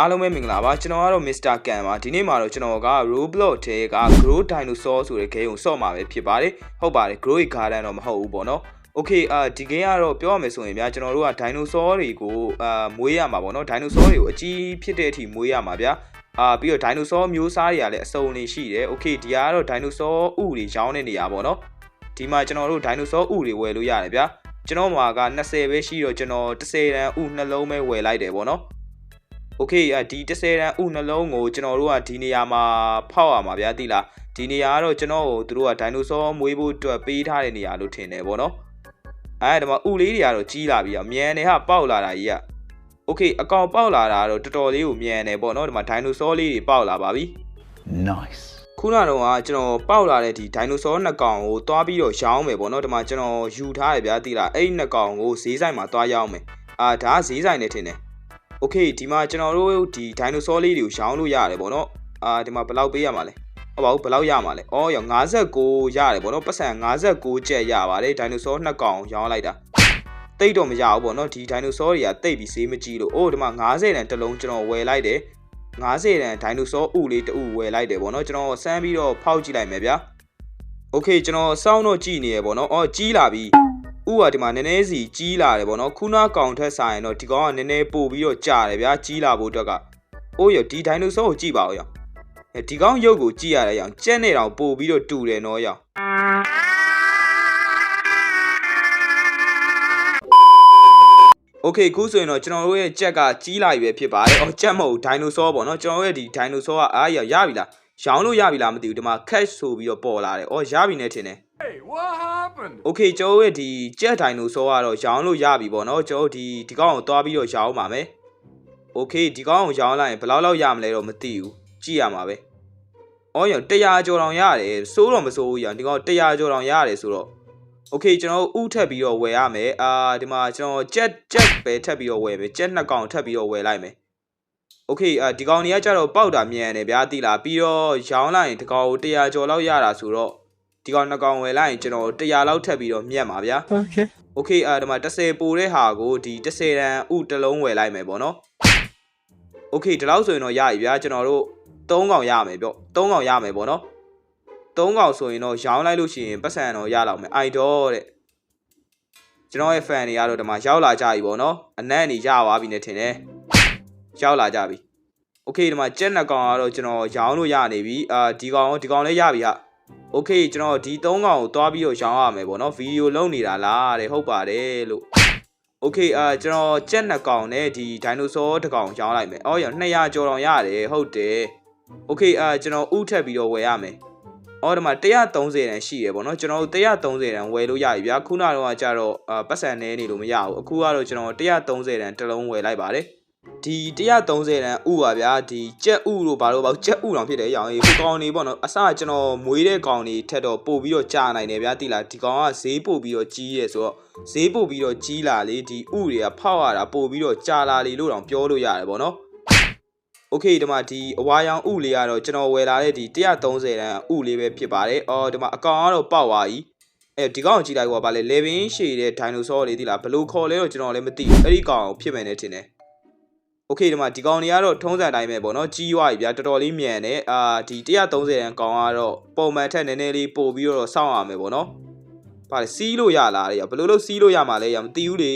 အားလုံးပဲမင်္ဂလာပါကျွန်တော်ကတော့ Mr. Kan ပါဒီနေ့မှာတော့ကျွန်တော်က Roblox ထဲက Grow Dinosaur ဆိုတဲ့ game ကိုဆော့မှာပဲဖြစ်ပါတယ်ဟုတ်ပါတယ် Grow Garden တော့မဟုတ်ဘူးပေါ့နော် Okay အာဒီ game ကတော့ပြောရမယ်ဆိုရင်ဗျာကျွန်တော်တို့က dinosaur တွေကိုအာမွေးရမှာပေါ့နော် dinosaur တွေကိုအကြီးဖြစ်တဲ့အထိမွေးရမှာဗျာအာပြီးတော့ dinosaur မျိုးစားတွေကလည်းအစုံနေရှိတယ် Okay ဒီကတော့ dinosaur ဥတွေရောင်းတဲ့နေရာပေါ့နော်ဒီမှာကျွန်တော်တို့ dinosaur ဥတွေဝယ်လို့ရတယ်ဗျာကျွန်တော်မှာက20ပဲရှိတော့ကျွန်တော်10တန်းဥနှလုံးပဲဝယ်လိုက်တယ်ပေါ့နော် โอเคအဒီ30တန်းဥနှလုံးကိုကျွန်တော်တို့ကဒီနေရာမှာဖောက်ရမှာဗျာသိလားဒီနေရာကတော့ကျွန်တော်ကိုသူတို့ကဒိုင်နိုဆောမွေးဖို့အတွက်ပေးထားတဲ့နေရာလို့ထင်တယ်ဗောနော်အဲဒီမှာဥလေးတွေကတော့ကြီးလာပြီအမြန်နေဟာပေါက်လာတာကြီးကโอเคအကောင်ပေါက်လာတာတော့တော်တော်လေးကိုမြန်တယ်ဗောနော်ဒီမှာဒိုင်နိုဆောလေးတွေပေါက်လာပါပြီ Nice. ခုနကတော့ကကျွန်တော်ပေါက်လာတဲ့ဒီဒိုင်နိုဆောနှစ်ကောင်ကိုတွားပြီးတော့ရောင်းမယ်ပေါ့နော်ဒီမှာကျွန်တော်ယူထားတယ်ဗျာသိလားအဲ့ဒီနှစ်ကောင်ကိုဈေးဆိုင်မှာတွားရောင်းမယ်အာဒါကဈေးဆိုင်နဲ့ထင်တယ် โอเคဒီမှာကျွန်တော်တို့ဒီဒိုင်နိုဆောလေးတွေကိုရောင်းလို့ရတယ်ပေါ့နော်အာဒီမှာဘယ်လောက်ပေးရမှာလဲဟုတ်ပါဘူးဘယ်လောက်ရမှာလဲအော်ရော59ရတယ်ပေါ့နော်ပတ်စံ59ကျက်ရပါတယ်ဒိုင်နိုဆောနှစ်ကောင်ရောင်းလိုက်တာတိတ်တော့မရဘူးပေါ့နော်ဒီဒိုင်နိုဆောတွေကတိတ်ပြီးဈေးမကြီးလို့အိုးဒီမှာ90တန်တစ်လုံးကျွန်တော်ဝယ်လိုက်တယ် 90တန်ဒိုင်နိုဆောဥလေးတူဝယ်လိုက်တယ်ဗောနော်ကျွန်တော်စမ်းပြီးတော့ဖောက်ကြည့်လိုက်မယ်ဗျာโอเคကျွန်တော်စောင်းတော့ကြည့်နေရဗောနော်အော်ကြီးလာပြီ ဥကဒီမှာနည်းနည်းစီကြီးလာတယ်ဗောနော်ခုနကောင်ထက်ဆိုင်တော့ဒီကောင်ကနည်းနည်းပို့ပြီးတော့ကြာတယ်ဗျာကြီးလာဖို့အတွက်ကအိုးရဒီဒိုင်နိုဆောကိုကြည့်ပါဦးရောဒီကောင်ရုပ်ကိုကြည့်ရတဲ့ရောင်ကြက်နေတောင်ပို့ပြီးတော့တူတယ်နော်ရောင်โอเคခုဆိုရင်တော့ကျွန်တော်တို့ရဲ့ကြက်ကကြီးလာပြီပဲဖြစ်ပါတယ်။အော်ကြက်မဟုတ်ဒိုင်နိုဆောပေါ့နော်ကျွန်တော်တို့ရဲ့ဒီဒိုင်နိုဆောကအားရရပြီလား။ရောင်းလို့ရပြီလားမသိဘူးဒီမှာ cash ဆိုပြီးတော့ပေါ်လာတယ်။အော်ရပြီနဲ့ထင်တယ် Hey, what happened? ။ Okay ကျွန်တော်တို့ရဲ့ဒီကြက်ဒိုင်နိုဆောကတော့ရောင်းလို့ရပြီပေါ့နော်။ကျွန်တော်တို့ဒီဒီကောင်ကိုသွားပြီးတော့ရောင်းပါမယ်။ Okay ဒီကောင်ကိုရောင်းလိုက်ရင်ဘယ်လောက်လောက်ရမလဲတော့မသိဘူး။ကြည့်ရမှာပဲ။အော်ရ100ကျော်တောင်ရတယ်။စိုးတော့မစိုးဘူးရ။ဒီကောင်100ကျော်တောင်ရတယ်ဆိုတော့ โอเคကျွန်တော်တို့ဥထက်ပြီးတော့ဝယ်ရမယ်အာဒီမှာကျွန်တော်ကြက်ကြက်ပဲထပ်ပြီးတော့ဝယ်မယ်ကြက်နှစ်ကောင်ထပ်ပြီးတော့ဝယ်လိုက်မယ်โอเคအာဒီကောင်တွေကကြတော့ပေါက်တာမြန်တယ်ဗျာတိလားပြီးတော့ရောင်းလိုက်ရင်ဒီကောင်ကို100ကျော်လောက်ရတာဆိုတော့ ဒီကောင်နှစ်ကောင်ဝယ်လိုက်ရင်ကျွန်တော်100လောက်ထပ်ပြီးတော့မြတ်ပါဗျာ Okay. โอเคအာဒီမှာ30ပိုတဲ့ဟာကိုဒီ30တန်ဥတစ်လုံးဝယ်လိုက်မယ်ပေါ့နော်โอเคဒီလောက်ဆိုရင်တော့ရပြီဗျာကျွန်တော်တို့3ကောင်ရမယ်ပြော3ကောင်ရမယ်ပေါ့နော်3ကောင်ဆိုရင်တော့ရောင်းလိုက်လို့ရှိရင်ပတ်စံတော့ရလောက်မယ်အိုက်တော့တဲ့ကျွန်တော်ရဲ့ fan တွေကတော့ဒီမှာရောက်လာကြပြီပေါ့နော်အနက်အနေရသွားပြီနဲ့ထင်တယ်ရောက်လာကြပြီโอเคဒီမှာကြက်နှစ်ကောင်ကတော့ကျွန်တော်ရောင်းလို့ရနေပြီအာဒီကောင်ဒီကောင်လည်းရပြီဟာ โอเคကျွန်တော်ဒီ3ကောင်ကိုတွားပြီးတော့ရောင်းရမယ်ပေါ့နော်ဗီဒီယိုလုံးနေတာလားတဲ့ဟုတ်ပါတယ်လို့โอเคအာကျွန်တော်ကြက်နှစ်ကောင်နဲ့ဒီဒိုင်နိုဆောတစ်ကောင်ရောင်းလိုက်မယ်အော်ရ200ကျော်တောင်ရတယ်ဟုတ်တယ်โอเคအာကျွန်တော်ဥထက်ပြီးတော့ဝယ်ရမယ်အော်ဒီမှာ130တန်ရှိရပေါ့နော်ကျွန်တော်တို့130တန်ဝယ်လို့ရပြီဗျာခုနကတော့ကြတော့အာပတ်စံနေနေလို့မရဘူးအခုကတော့ကျွန်တော်130တန်တစ်လုံးဝယ်လိုက်ပါတယ် ဒီ130တန်ဥပါဗျာဒီကြက်ဥလို့ဘာလို့ပေါ့ကြက်ဥတောင်ဖြစ်တယ်ရောင်ကြီးဟိုကောင်နေပေါ့နော်အစကျွန်တော်မွေးတဲ့ကောင်နေထက်တော့ပို့ပြီးတော့ကြာနိုင်တယ်ဗျာတိလားဒီကောင်ကဈေးပို့ပြီးတော့ကြီးရဲဆိုတော့ဈေးပို့ပြီးတော့ကြီးလာလေဒီဥတွေကဖောက်ရတာပို့ပြီးတော့ကြာလာလေလို့တောင်ပြောလို့ရတယ်ပေါ့နော်โอเคဒီမှာဒီအဝါရောင်ဥလေးကတော့ကျွန်တော်ဝယ်လာတဲ့ဒီ130တန်ဥလေးပဲဖြစ်ပါတယ်အော်ဒီမှာအကောင်ကတော့ပေါက်သွားပြီအဲဒီကောင်ကိုကြည့်လိုက်ကွာဗာလေလေဘင်းရှည်တဲ့ဒိုင်နိုဆောလေးတိလားဘယ်လိုခေါ်လဲတော့ကျွန်တော်လည်းမသိဘူးအဲ့ဒီကောင်ကိုဖြစ်မယ်နဲ့ထင်တယ် โอเคဒီမှာဒီကောင်တွေကတော့ထုံးစံတိုင်းပဲပေါ့နော်ကြီးရွားပြီဗျာတော်တော်လေးမြန်တယ်အာဒီ130ရန်ကောင်ကတော့ပုံမှန်ထက်နည်းနည်းလေးပို့ပြီးတော့စောင့်ရမယ်ပေါ့နော်။ဗါလေစီးလို့ရလားတဲ့ဘယ်လိုလုပ်စီးလို့ရမှာလဲရမသိဘူးလေ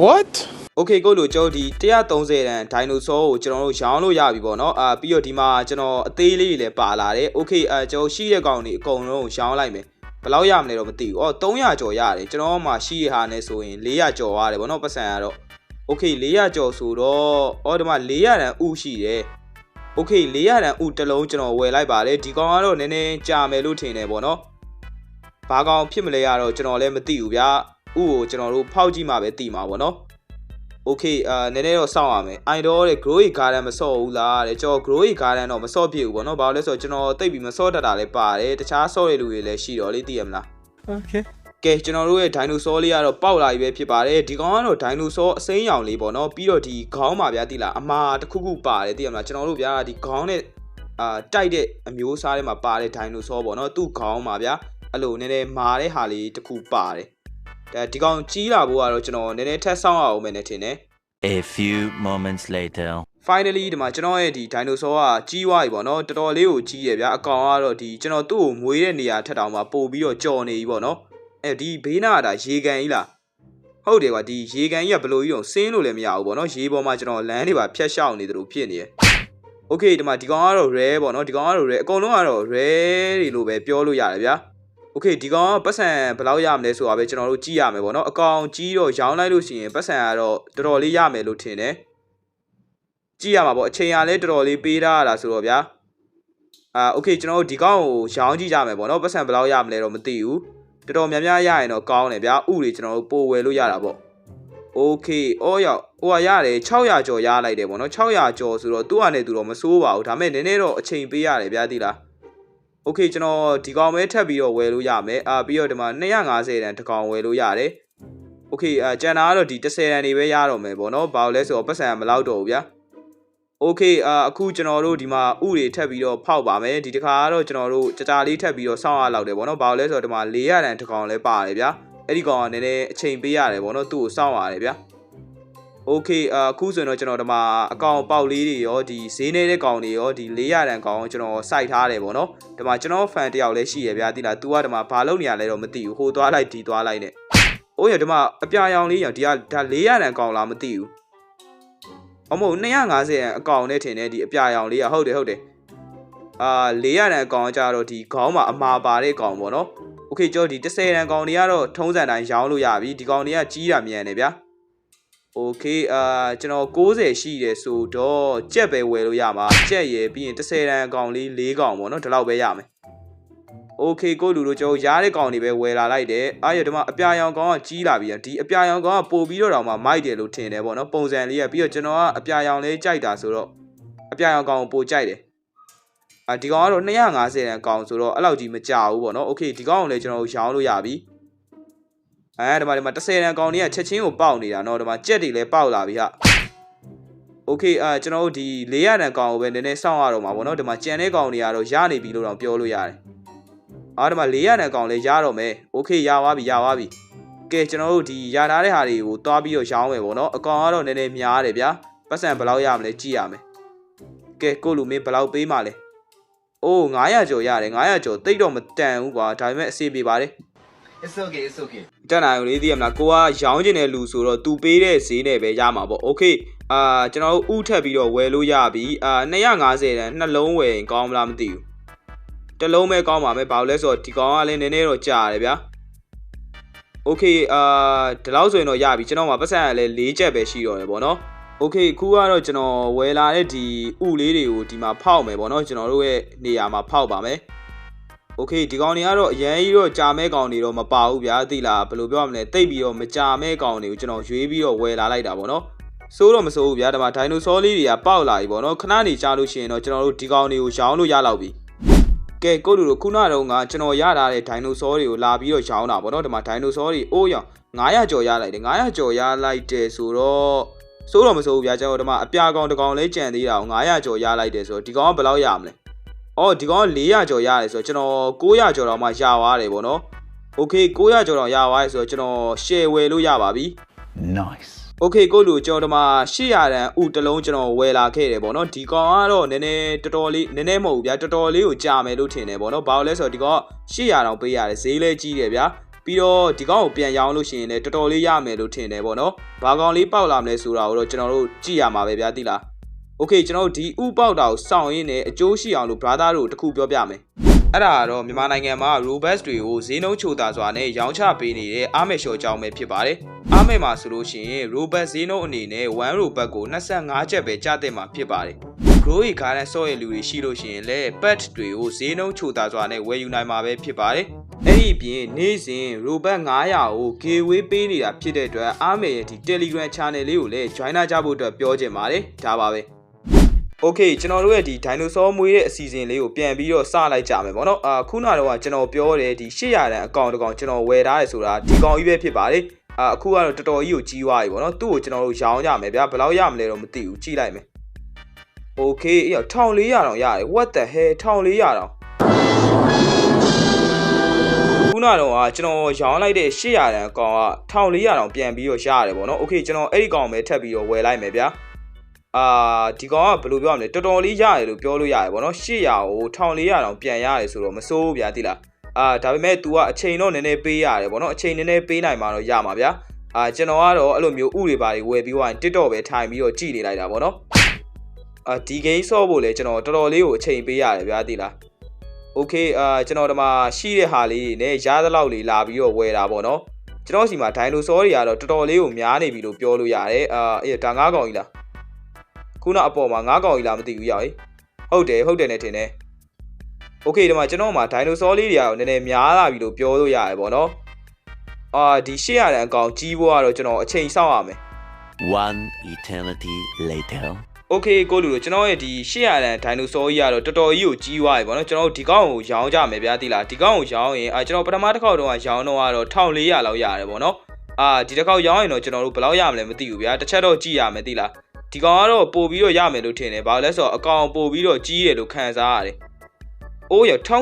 What? ။ Okay ကိုလိုကျွန်တော်ဒီ130ရန်ဒိုင်နိုဆောကိုကျွန်တော်တို့ရောင်းလို့ရပြီပေါ့နော်။အာပြီးတော့ဒီမှာကျွန်တော်အသေးလေးတွေလည်းပါလာတယ်။ Okay အာကျွန်တော်ရှိတဲ့ကောင်တွေအကုန်လုံးရောင်းလိုက်မယ်။ဘယ်လောက်ရမလဲတော့မသိဘူး။အော်300ကျော်ရတယ်ကျွန်တော်မှရှိရဟာနဲ့ဆိုရင်400ကျော်ရတယ်ပေါ့နော်ပတ်စံကတော့။ Okay 400ကျော်ဆိုတော့အော်ဒီမှာ400တန်ဥရှိတယ်။ Okay 400တန်ဥတစ်လုံးကျွန်တော်ဝယ်လိုက်ပါတယ်ဒီကောင်ကတော့နည်းနည်းကြာမယ်လို့ထင်တယ်ပေါ့နော်။ဘာကောင်ဖြစ်မလဲရတော့ကျွန်တော်လည်းမသိဘူးဗျာ။ဥကိုကျွန်တော်တို့ဖောက်ကြည့်မှပဲသိမှာပေါ့နော်။ Okay အာနည်းနည်းတော့စောင့်ရမယ်။ idol တဲ့ growing garden မစော့ဘူးလားတဲ့ကျွန်တော် growing garden တော့မစော့ဖြစ်ဘူးပေါ့နော်။ဘာလို့လဲဆိုတော့ကျွန်တော်တိတ်ပြီးမစော့တတ်တာလည်းပါတယ်။တခြားစော့တဲ့လူတွေလည်းရှိတော့လေသိရမလား။ Okay. ကဲကျွန်တော်တို့ရဲ့ဒိုင်နိုဆောလေးကတော့ပေါက်လာပြီပဲဖြစ်ပါတယ်ဒီကောင်ကတော့ဒိုင်နိုဆောအစိမ်းရောင်လေးပေါ့နော်ပြီးတော့ဒီခေါင်းပါဗျာတိလားအမာတစ်ခုခုပါတယ်သိရမလားကျွန်တော်တို့ဗျာဒီခေါင်းနဲ့အာတိုက်တဲ့အမျိုးအစားတွေမှာပါတဲ့ဒိုင်နိုဆောပေါ့နော်သူ့ခေါင်းပါဗျာအဲ့လိုနည်းနည်းမာတဲ့ဟာလေးတစ်ခုပါတယ်ဒါဒီကောင်ကြီးလာဖို့ကတော့ကျွန်တော်နည်းနည်းထက်ဆောင်ရအောင်မယ်နဲ့ထင်တယ် A few moments later. finally ဒီမှာကျွန်တော်ရဲ့ဒီ dinosaur ကကြီးသွားပြီပေါ့နော်တော်တော်လေးကိုကြီးရဗျာအကောင်ကတော့ဒီကျွန်တော်သူ့ကိုမွေးတဲ့နေရာထက်တောင်မှပို့ပြီးတော့ကြော်နေပြီပေါ့နော် အဲဒီဘေးနားကဒါရေကန်ကြီးလားဟုတ်တယ်ကွာဒီရေကန်ကြီးကဘယ်လိုကြီးတော့ဆင်းလို့လည်းမရဘူးပေါ့နော်ရေပေါ်မှာကျွန်တော်လမ်းတွေပါဖြတ်ရှောက်နေတယ်လို့ဖြစ်နေရယ် Okay ဒီမှာဒီကောင်ကတော့ rare ပေါ့နော်ဒီကောင်ကတော့ rare အကုန်လုံးကတော့ rare တွေလို့ပဲပြောလို့ရတယ်ဗျာ Okay ဒီကောင်ကပတ်စံဘယ်လောက်ရမလဲဆိုတာပဲကျွန်တော်တို့ကြည့်ရမယ်ပေါ့နော်အကောင်ကြီးတော့ရောင်းလိုက်လို့ရှိရင်ပတ်စံကတော့တော်တော်လေးရမယ်လို့ထင်တယ်ကြည့်ရမှာပေါ့အချိန်ရလဲတော်တော်လေးပေးထားရတာဆိုတော့ဗျာအာ Okay ကျွန်တော်တို့ဒီကောင်ကိုရောင်းကြည့်ကြမယ်ပေါ့နော်ပတ်စံဘယ်လောက်ရမလဲတော့မသိဘူး တော်တော်များများရရင်တော့ကောင်းတယ်ဗျာဥတွေကျွန်တော်တို့ပို့ဝယ်လို့ရတာပေါ့ Okay အော်ရောက်ဟိုကရတယ်600ကျော်ရလိုက်တယ်ပေါ့နော်600ကျော်ဆိုတော့သူ့အနေနဲ့သူတော့မစိုးပါဘူးဒါပေမဲ့နည်းနည်းတော့အချိန်ပေးရတယ်ဗျာသိလား Okay ကျွန်တော်ဒီကောင်ပဲထပ်ပြီးတော့ဝယ်လို့ရမယ်အာပြီးတော့ဒီမှာ250တန်တစ်ကောင်ဝယ်လို့ရတယ် Okay အာကျန်တာကတော့ဒီ30တန်တွေပဲရတော့မယ်ပေါ့နော်ဘာလို့လဲဆိုတော့ပတ်စံမလောက်တော့ဘူးဗျာ Okay အာအခုကျွန်တော်တို့ဒီမှာဥတွေထပ်ပြီးတော့ဖောက်ပါမယ်ဒီတစ်ခါကတော့ကျွန်တော်တို့ကြကြလေးထပ်ပြီးတော့စောင့်ရလောက်တယ်ပေါ့နော်ဘာလို့လဲဆိုတော့ဒီမှာ400တန်တစ်ကောင်လဲပါတယ်ဗျာအဲ့ဒီကောင်ကနည်းနည်းအချိန်ပေးရတယ်ပေါ့နော်သူ့ကိုစောင့်ရတယ်ဗျာ Okay အခုဆိုရင်တော့ကျွန်တော်ဒီမှာအကောင်ပေါက်လေးတွေရောဒီဈေးနေတဲ့ကောင်တွေရောဒီ400တန်ကောင်ကျွန်တော်စိုက်ထားတယ်ပေါ့နော်ဒီမှာကျွန်တော်ဖန်တယောက်လည်းရှိရဗျာတိလား तू ကဒီမှာဘာလုပ်နေရလဲတော့မသိဘူးဟိုသွားလိုက်ဒီသွားလိုက်နဲ့အိုးရဒီမှာအပြာရောင်လေးရောင်ဒီကဒါ400တန်ကောင်လားမသိဘူး အမဟုတ်250တန်အကောင်နဲ့ထင်တယ်ဒီအပြာရောင်လေးကဟုတ်တယ်ဟုတ်တယ်အာ400တန်အကောင်ကကြတော့ဒီခေါင်းမှာအမာပါတဲ့ကောင်ပေါ့နော် Okay ကြောဒီ30တန်ကောင်တွေကတော့ထုံးစံတိုင်းရောင်းလို့ရပြီဒီကောင်တွေကကြီးတာမြန်တယ်ဗျာ Okay အာကျွန်တော်60ရှိတယ်ဆိုတော့ကြက်ပဲဝယ်လို့ရမှာကြက်ရယ်ပြီးရင်30တန်အကောင်လေး၄ကောင်ပေါ့နော်ဒီလောက်ပဲရမယ် okay ကိုလူတို့ကျွန်တော်ရားတဲ့ကောင်တွေပဲဝယ်လာလိုက်တယ်အားရဒီမှာအပြာရောင်ကောင်ကကြီးလာပြီးဒီအပြာရောင်ကောင်ကပို့ပြီးတော့တောင်မှမိုက်တယ်လို့ထင်တယ်ပေါ့နော်ပုံစံလေးကပြီးတော့ကျွန်တော်ကအပြာရောင်လေးကြိုက်တာဆိုတော့အပြာရောင်ကောင်ကိုပို့ကြိုက်တယ်အာဒီကောင်ကတော့250ရန်ကောင်ဆိုတော့အဲ့လောက်ကြီးမကြဘူးပေါ့နော်။ Okay ဒီကောင်ကိုလည်းကျွန်တော်ရောင်းလို့ရပြီ။အဲဒီမှာဒီမှာ10ရန်ကောင်တွေကချက်ချင်းကိုပေါက်နေတာနော်။ဒီမှာကြက်တွေလည်းပေါက်လာပြီဟာ။ Okay အာကျွန်တော်တို့ဒီ400ရန်ကောင်ကိုပဲနည်းနည်းစောင့်ရတော့မှာပေါ့နော်။ဒီမှာကြံတဲ့ကောင်တွေကတော့ရနေပြီလို့တော့ပြောလို့ရတယ်။ အာဒီမှာ400တန်ကောင်လည်းရတော့မယ်โอเคရသွားပြီရသွားပြီကဲကျွန်တော်တို့ဒီရထားတဲ့ဟာတွေကိုတွားပြီးတော့ရောင်းမယ်ပေါ့เนาะအကောင်ကတော့နည်းနည်းများတယ်ဗျာပတ်စံဘယ်လောက်ရမလဲကြည့်ရမယ်ကဲကိုလူမင်းဘယ်လောက်ပေးမှလဲအိုး900ကျော်ရတယ်900ကျော်တိတ်တော့မတန်ဘူးကွာဒါပေမဲ့အစီပြေပါတယ် It's okay, it's okay. တက်နိုင်ကိုလေးသိရမလားကိုကရောင်းကျင်တဲ့လူဆိုတော့သူပေးတဲ့ဈေးနဲ့ပဲရမှာပေါ့โอเคအာကျွန်တော်တို့ဥထက်ပြီးတော့ဝယ်လို့ရပြီအာ250တန်နှလုံးဝယ်ရင်ကောင်းမလားမသိဘူး တစ်လုံးပဲကောင်းပါမယ်ဘာလို့လဲဆိုတော့ဒီကောင်ကလည်းနည်းနည်းတော့ကြာတယ်ဗျာโอเคအာဒီလောက်ဆိုရင်တော့ရပြီကျွန်တော်မှာပတ်စံကလည်း၄ချက်ပဲရှိတော့တယ်ပေါ့နော်โอเคခုကတော့ကျွန်တော်ဝယ်လာတဲ့ဒီဥလေးတွေကိုဒီမှာဖောက်မယ်ပေါ့နော်ကျွန်တော်တို့ရဲ့နေရာမှာဖောက်ပါမယ် โอเคဒီကောင်တွေကတော့အရင်ကြီးတော့ကြာမဲကောင်တွေတော့မပါဘူးဗျာသိလားဘယ်လိုပြောရမလဲတိတ်ပြီးတော့မကြာမဲကောင်တွေကိုကျွန်တော်ရွေးပြီးတော့ဝယ်လာလိုက်တာပေါ့နော်စိုးတော့မစိုးဘူးဗျာဒါမှဒိုင်နိုဆောလေးတွေကပေါက်လာပြီပေါ့နော်ခဏနေကြာလို့ရှိရင်တော့ကျွန်တော်တို့ဒီကောင်တွေကိုရောင်းလို့ရလောက်ပြီ ကဲကိုလူတို့ခုနတုန်းကကျွန်တော်ရထားတဲ့ဒိုင်နိုဆောတွေကိုလာပြီးတော့ရောင်းတာပေါ့နော်ဒီမှာဒိုင်နိုဆောတွေအိုးရောင်900ကျော်ရလိုက်တယ်900ကျော်ရလိုက်တယ်ဆိုတော့စိုးတော့မစိုးဘူးဗျာကျွန်တော်ဒီမှာအပြာကောင်တစ်ကောင်လေးကြံသေးတာကို900ကျော်ရလိုက်တယ်ဆိုတော့ဒီကောင်ကဘယ်လောက်ရမလဲအော်ဒီကောင်က400ကျော်ရတယ်ဆိုတော့ကျွန်တော်900ကျော်တော့မှရသွားတယ်ပေါ့နော်။ Okay 900ကျော်တော့ရသွားတယ်ဆိုတော့ကျွန်တော် share ဝယ်လို့ရပါပြီ Nice. ။ Okay ကိုလူကျွန်တော်ဒီမှာ800တန်ဥတစ်လုံးကျွန်တော်ဝယ်လာခဲ့တယ်ပေါ့နော်။ဒီကောင်ကတော့နည်းနည်းတော်တော်လေးနည်းနည်းမဟုတ်ဘူးဗျာတော်တော်လေးကိုကြာမယ်လို့ထင်တယ်ပေါ့နော်။ဘာလို့လဲဆိုတော့ဒီကောင်800တောင်ပေးရတယ်ဈေးလဲကြီးတယ်ဗျာ။ပြီးတော့ဒီကောင်ကိုပြန်ရောင်းလို့ရှိရင်လည်းတော်တော်လေးရမယ်လို့ထင်တယ်ပေါ့နော်။ဘာကောင်လေးပေါက်လာမလဲဆိုတာကိုတော့ကျွန်တော်တို့ကြည့်ရမှာပဲဗျာသိလား။ Okay ကျွန်တော်တို့ဒီဥပေါက်တာကိုစောင့်ရင်းနဲ့အကျိုးရှိအောင်လို့ brother တို့တခုပြောပြမယ်။ အဲ့ဒါကတော့မြန်မာနိုင်ငံမှာ robust တွေကိုဈေးနှုန်းချိုတာစွာနဲ့ရောင်းချပေးနေတဲ့အားမဲ့လျှော်ကြောင်းပဲဖြစ်ပါတယ်။အားမဲ့မှာဆိုလို့ရှိရင် robust ဈေးနှုန်းအနေနဲ့1 robust ကို25ကျပ်ပဲကျတဲ့မှာဖြစ်ပါတယ်။ Growy Garden ဆော့ရဲ့လူတွေရှိလို့ရှိရင်လည်း pet တွေကိုဈေးနှုန်းချိုတာစွာနဲ့ဝယ်ယူနိုင်မှာပဲဖြစ်ပါတယ်။အဲ့ဒီအပြင်နေ့စဉ် robust 900ကို giveaway ပေးနေတာဖြစ်တဲ့အတွက်အားမဲ့ရဲ့ဒီ Telegram channel လေးကိုလည်း join ကြဖို့အတွက်ပြောချင်ပါတယ်။ဒါပါပဲ။ Okay ကျွန်တော်တို့ရဲ့ဒီ dinosaur မွေးတဲ့အစီအစဉ်လေးကိုပြန်ပြီးတော့စလိုက်ကြမယ်ပေါ့နော်အာခုနကတော့ကျွန်တော်ပြောတယ်ဒီ800တန်အကောင့်တစ်ကောင်ကျွန်တော်ဝယ်ထားတယ်ဆိုတာဒီကောင်ကြီးပဲဖြစ်ပါတယ်အာအခုကတော့တော်တော်ကြီးကိုကြီးသွားပြီပေါ့နော်သူ့ကိုကျွန်တော်တို့ရောင်းကြမယ်ဗျာဘယ်လောက်ရမလဲတော့မသိဘူးကြည့်လိုက်မယ် Okay အေး1400တောင်ရတယ် what the hell 1400တောင်ခုနကတော့ကကျွန်တော်ရောင်းလိုက်တဲ့800တန်အကောင်က1400တောင်ပြန်ပြီးတော့ရရတယ်ပေါ့နော် Okay ကျွန်တော်အဲ့ဒီကောင်ပဲထပ်ပြီးတော့ဝယ်လိုက်မယ်ဗျာ အာဒီကောင်ကဘယ်လိုပြောရမလဲတော်တော်လေးရတယ်လို့ပြောလို့ရတယ်ဗောနော်800ကို1400တောင်ပြန်ရတယ်ဆိုတော့မစိုးဘူးဗျာတိလားအာဒါပေမဲ့ तू ကအချိန်တော့နည်းနည်းပေးရတယ်ဗောနော်အချိန်နည်းနည်းပေးနိုင်မှာတော့ရမှာဗျာအာကျွန်တော်ကတော့အဲ့လိုမျိုးဥတွေပါတွေဝယ်ပြီးသွားရင် TikTok ပဲထိုင်ပြီးတော့ကြည့်နေလိုက်တာဗောနော်အာဒီ game ဆော့ဖို့လေကျွန်တော်တော်တော်လေးကိုအချိန်ပေးရတယ်ဗျာတိလား Okay အာကျွန်တော်ဒီမှာရှိတဲ့ဟာလေးတွေနဲ့ရသလောက်လေးလာပြီးတော့ဝယ်တာဗောနော်ကျွန်တော်စီမှာဒိုင်နိုဆောတွေကတော့တော်တော်လေးကိုများနေပြီလို့ပြောလို့ရတယ်အာအေးဒါငါးကောင်ကြီးလား ခုနအပေါ်မှာငါးကောင်ကြီးလားမသိဘူးရောက်ဟေးဟုတ်တယ်ဟုတ်တယ်နဲ့ထင်တယ်โอเคဒီမှာကျွန်တော်မှာဒိုင်နိုဆောလေးတွေကတော့နည်းနည်းများလာပြီလို့ပြောလို့ရတယ်ဗောနော်အာဒီရှေ့ရတဲ့အကောင်ကြီးဖို့ကတော့ကျွန်တော်အချိန်စောင့်ရမယ် One eternity later. โอเคကိုလူတို့ကျွန်တော်ရဲ့ဒီရှေ့ရတဲ့ဒိုင်နိုဆောကြီးကတော့တော်တော်ကြီးကိုကြီးသွားပြီဗောနော်ကျွန်တော်တို့ဒီကောင်ကိုရောင်းကြမယ်ဗျာတိလားဒီကောင်ကိုရောင်းရင်အာကျွန်တော်ပထမတစ်ခေါက်တုန်းကရောင်းတော့ကတော့1400လောက်ရတယ်ဗောနော်အာဒီတစ်ခေါက်ရောင်းရင်တော့ကျွန်တော်တို့ဘယ်လောက်ရမလဲမသိဘူးဗျာတစ်ချက်တော့ကြည့်ရမယ်တိလား ဒီကောင်ကတော့ပို့ပြီးတော့ရမယ်လို့ထင်တယ်။ဘာလို့လဲဆိုတော့အကောင်ပို့ပြီးတော့ကြီးတယ်လို့ခံစားရတယ်။အိုးရ1800တော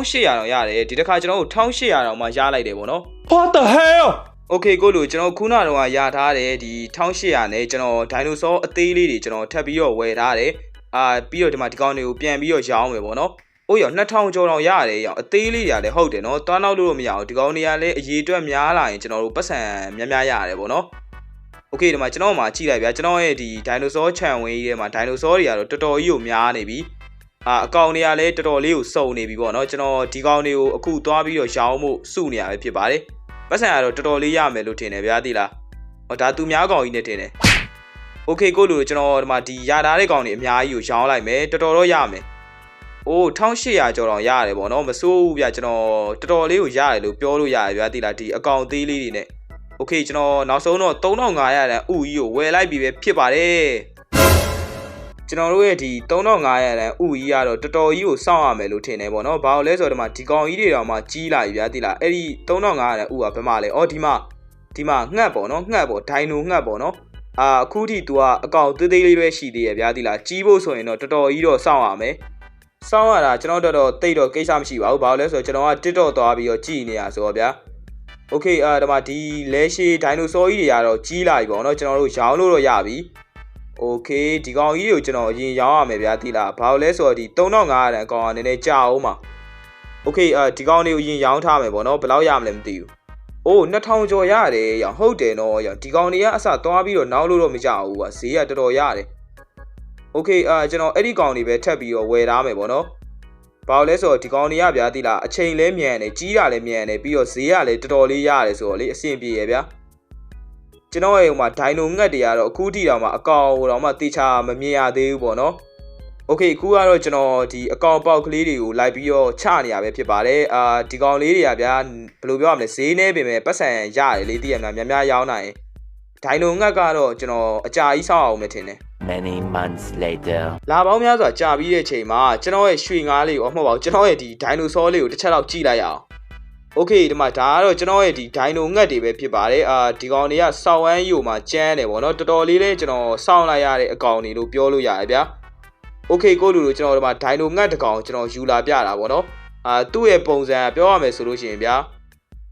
င်ရတယ်ဒီတစ်ခါကျွန်တော်တို့1800တောင်မှရလိုက်တယ်ပေါ့နော် What the hell? ။ Okay ကိုလူကျွန်တော်ခုနကတော့ရထားတယ်ဒီ1800နဲ့ကျွန်တော်ဒိုင်နိုဆောအသေးလေးတွေကျွန်တော်ထပ်ပြီးတော့ဝယ်ထားတယ်။အာပြီးတော့ဒီမှာဒီကောင်တွေကိုပြန်ပြီးတော့ရောင်းမယ်ပေါ့နော်။အိုးရ2000ကျော်တောင်ရတယ်ရောအသေးလေးတွေကလည်းဟုတ်တယ်နော်။တွားနောက်လို့တော့မရအောင်ဒီကောင်တွေကလည်းအရေးအတွက်များလာရင်ကျွန်တော်တို့ပတ်စံများများရတယ်ပေါ့နော်။ โอเคဒီမှာကျွန်တော်မှကြည့်လိုက်ဗျာကျွန်တော်ရဲ့ဒီဒိုင်နိုဆောခြံဝင်းကြီးထဲမှာဒိုင်နိုဆောတွေကတော့တော်တော်ကြီးကိုများနေပြီအာအကောင်တွေကလည်းတော်တော်လေးကိုစုံနေပြီပေါ့နော်ကျွန်တော်ဒီကောင်တွေကိုအခုသွားပြီးတော့ရောင်းဖို့စုနေရပဲဖြစ်ပါတယ်ပတ်စံကတော့တော်တော်လေးရမယ်လို့ထင်တယ်ဗျာသိလားဟောဒါသူများကောင်ကြီးနဲ့ထင်တယ်โอเคကိုလူကျွန်တော်ဒီမှာဒီရထားတဲ့ကောင်တွေအများကြီးကိုရောင်းလိုက်မယ်တော်တော်တော့ရမယ်အိုး1800ကျော်တော့ရတယ်ပေါ့နော်မစိုးဘူးဗျာကျွန်တော်တော်တော်လေးကိုရတယ်လို့ပြောလို့ရတယ်ဗျာသိလားဒီအကောင်သေးလေးတွေနဲ့ โอเคကျွန်တော်နောက်ဆုံးတော့3500တန်ဥကြီးကိုဝယ်လိုက်ပြီပဲဖြစ်ပါတယ်ကျွန်တော်တို့ရဲ့ဒီ3500တန်ဥကြီးကတော့တော်တော်ကြီးကိုစောင့်ရမယ်လို့ထင်တယ်ပေါ့နော်ဘာလို့လဲဆိုတော့ဒီမှာဒီကောင်ကြီးတွေတောင်မှကြီးလာပြီဗျာတိလားအဲ့ဒီ3500တန်ဥကဘယ်မှာလဲအော်ဒီမှာဒီမှာငှက်ပေါ့နော်ငှက်ပေါ့ဒိုင်နိုငှက်ပေါ့နော်အာအခုထိ तू ကအကောင်သေးသေးလေးပဲရှိသေးရဲ့ဗျာတိလားကြီးဖို့ဆိုရင်တော့တော်တော်ကြီးတော့စောင့်ရမယ်စောင့်ရတာကျွန်တော်တော်တော်တိတ်တော့ကိစ္စမရှိပါဘူးဘာလို့လဲဆိုတော့ကျွန်တော်က TikTok သွားပြီးတော့ကြည်နေရဆိုတော့ဗျာ โอเคအာဒီမှာဒီလဲရှိဒိုင်နိုဆောကြီးတွေကတော့ကြီးလာပြီပေါ့နော်ကျွန်တော်တို့ရောင်းလို့တော့ရပြီโอเคဒီကောင်ကြီးတွေကိုကျွန်တော်အရင်ရောင်းရမယ်ဗျာတိလားဘာလို့လဲဆိုတော့ဒီ3500တန်အကောင်ကနည်းနည်းကြာအောင်ပါโอเคအာဒီကောင်တွေကိုအရင်ရောင်းထားမယ်ပေါ့နော်ဘယ်လောက်ရမလဲမသိဘူးအိုး2000ကျော်ရတယ်ရောင်ဟုတ်တယ်နော်ရောင်ဒီကောင်တွေကအစသွားပြီးတော့နောက်လို့တော့မကြဘူးကွာဈေးကတော်တော်ရတယ်โอเคအာကျွန်တော်အဲ့ဒီကောင်တွေပဲထပ်ပြီးတော့ဝယ်ထားမယ်ပေါ့နော် ဘာလို့လဲဆိုတော့ဒီကောင်တွေကဗျာတိလားအချိန်လဲမြန်တယ်ကြီးတာလဲမြန်တယ်ပြီးတော့ဈေးကလည်းတော်တော်လေးရတယ်ဆိုတော့လေအဆင်ပြေရဗျာကျွန်တော်ရဲ့ဟိုမှာဒိုင်နိုငှက်တွေကတော့အခုထိတောင်မှအကောင်တောင်မှတေချာမမြင်ရသေးဘူးပေါ့နော်โอเคအခုကတော့ကျွန်တော်ဒီအကောင်ပေါက်ကလေးတွေကိုလိုက်ပြီးတော့ချနေရပဲဖြစ်ပါတယ်အာဒီကောင်လေးတွေကဗျာဘယ်လိုပြောရမလဲဈေးနေပြင်မဲ့ပတ်စံရတယ်လေတည်ရမလားများများရောင်းနိုင်ရင်ဒိုင်နိုငှက်ကတော့ကျွန်တော်အကြာကြီးစောင့်အောင်မထင်တယ် Many months later. လာပေါင်းများစွာကြာပြီးတဲ့ချိန်မှာကျွန်တော်ရဲ့ရွှေငါးလေးကိုအမဟုတ်ပါဘူးကျွန်တော်ရဲ့ဒီဒိုင်နိုဆောလေးကိုတစ်ချက်လောက်ကြည့်လိုက်ရအောင်။ Okay ဒီမှာဒါကတော့ကျွန်တော်ရဲ့ဒီဒိုင်နိုငှက်တွေပဲဖြစ်ပါတယ်။အာဒီကောင်တွေကစောင်းဝမ်းယူမှာကျန်းတယ်ပေါ့နော်။တော်တော်လေးလေးကျွန်တော်စောင်းလိုက်ရတဲ့အကောင်တွေလို့ပြောလို့ရတယ်ဗျာ။ Okay ကိုလူလူကျွန်တော်ဒီမှာဒိုင်နိုငှက်တစ်ကောင်ကျွန်တော်ယူလာပြတာပေါ့နော်။အာသူ့ရဲ့ပုံစံကပြောရမယ်ဆိုလို့ရှိရင်ဗျာ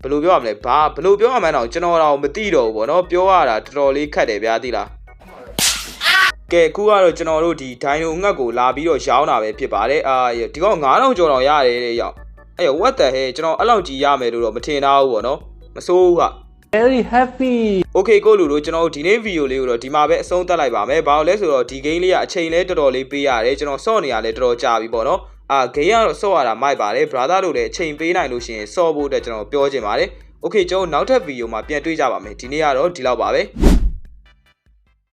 ဘယ်လိုပြောရမလဲဘာဘယ်လိုပြောရမှန်းတော့ကျွန်တော်တော့မသိတော့ဘူးပေါ့နော်။ပြောရတာတော်တော်လေးခက်တယ်ဗျာသိလား။ ကဲအခုကတော့ကျွန်တော်တို့ဒီဒိုင်နိုငှက်ကိုလာပြီးတော့ရောင်းတာပဲဖြစ်ပါတယ်အာဒီကောင်9000ကျော်တောင်ရတယ်တဲ့ရောက်အဲ့ရ what the hell ကျွန်တော်အဲ့လောက်ကြီးရမယ်လို့တော့မထင်တော့ဘူးပေါ့နော်မစိုးဘူးက Very happy. Okay ကိုလူတို့ကျွန်တော်တို့ဒီနေ့ဗီဒီယိုလေးကိုတော့ဒီမှာပဲအဆုံးသတ်လိုက်ပါမယ်ဘာလို့လဲဆိုတော့ဒီ game လေးကအချိန်လဲတော်တော်လေးပေးရတယ်ကျွန်တော်စော့နေရလဲတော်တော်ကြာပြီပေါ့နော်အာ game ကတော့စော့ရတာမိုက်ပါတယ် brother တို့လည်းအချိန်ပေးနိုင်လို့ရှိရင်စော့ဖို့အတွက်ကျွန်တော်ပြောချင်ပါတယ် Okay ကျွန်တော်နောက်ထပ်ဗီဒီယိုမှာပြန်တွေ့ကြပါမယ်ဒီနေ့ကတော့ဒီလောက်ပါပဲ